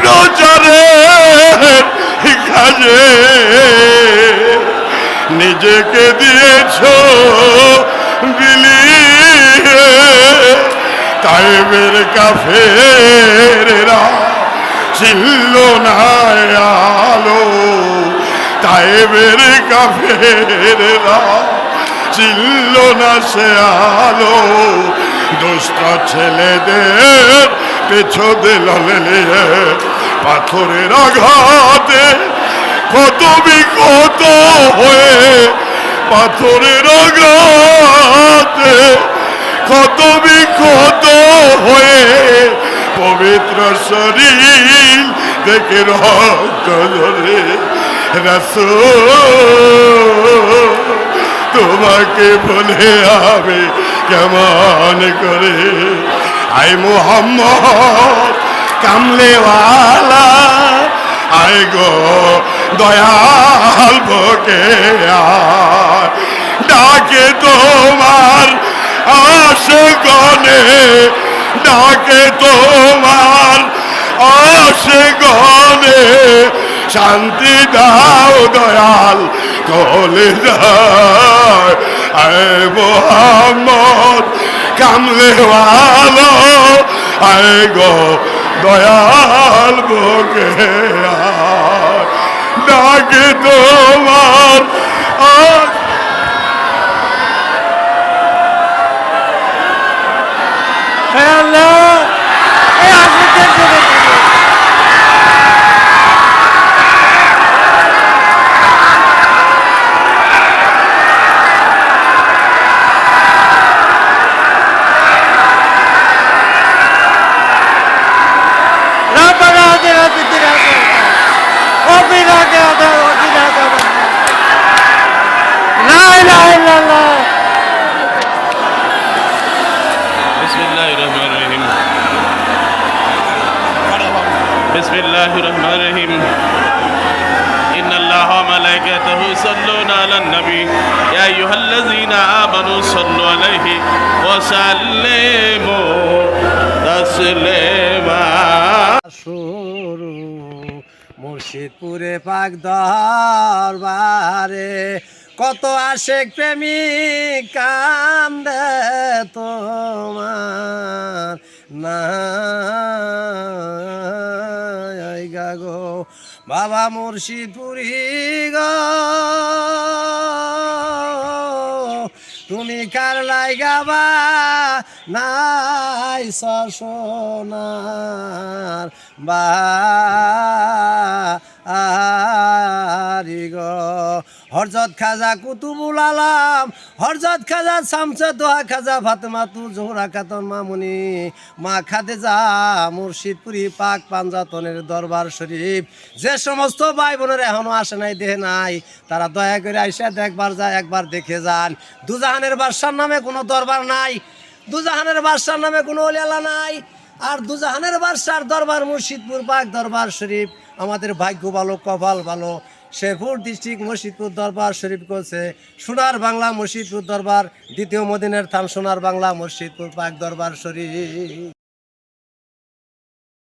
প্রচারের কাজে নিজেকে দিয়েছ বিলিয়ে। তাইবের কাফেরা ছিল না আলো। তাইবের কাফেরা ছিল না সে আলো। দুষ্ট ছেলেদের পেছো দিল পাথরের আঘাতে। কত বিকত হয়ে পাথরের আঘাতে, কত বিকত হয়ে পবিত্র শরীর রক্ত ধরে রসুল, তোমাকে বলে আমি কেমন করে আই মোহাম্মদ, কামলেওয়ালা, আই গো দয়াল বকে আয়। ডাকে তোমার আসে গনে ডাকে তোমার আসে গনে শান্তি দাও দয়াল কলে যায় আয় মোহাম্মদ কামলে ভালো আয় গো দয়াল বকে। ডাকে তোমার আ- وقنا بدنا وقنا كذا وقنا كذا لا اله الا الله بسم الله الرحمن الرحيم. بسم الله الرحمن الرحيم. إن الله وملائكته يصلون على النبي. يا أيها الذين آمنوا صلوا عليه وسلموا تسليما. মুর্শিদপুরে পাক দরবারে কত আশেক প্রেমিক কান্দে তোমার নাই গো বাবা মুর্শিদপুরি গো, তুমি কার লাই গাবা নাই সোনার গো। হরজত খাজা কুতুবুল আলাম, হরজত খাজা শামসে দোয়া খাজা ফাতেমা তু জোহরা খাতন মামুনি, মা খাদেজা মুর্শিদপুরি পাক পাঞ্জাতনের দরবার শরীফ। যে সমস্ত ভাই বোনের এখনও আসে নাই, দেহে নাই, তারা দয়া করে আইসা দেখবার যায় একবার দেখে যান। দুজাহানের বাদশার নামে কোনো দরবার নাই দুজাহানের বাদশার নামে কোনো অলিয়ালা নাই। আর দুজাহানের বাদশার দরবার, মুর্শিদপুর পাক দরবার শরীফ আমাদের ভাগ্য ভালো, কপাল ভালো। শেরপুর ডিস্ট্রিক্ট মুর্শিদপুর দরবার শরীফ করছে সোনার বাংলা মুর্শিদপুর দরবার, দ্বিতীয় মদিনের থান সোনার বাংলা মুর্শিদপুর পাক দরবার শরীফ।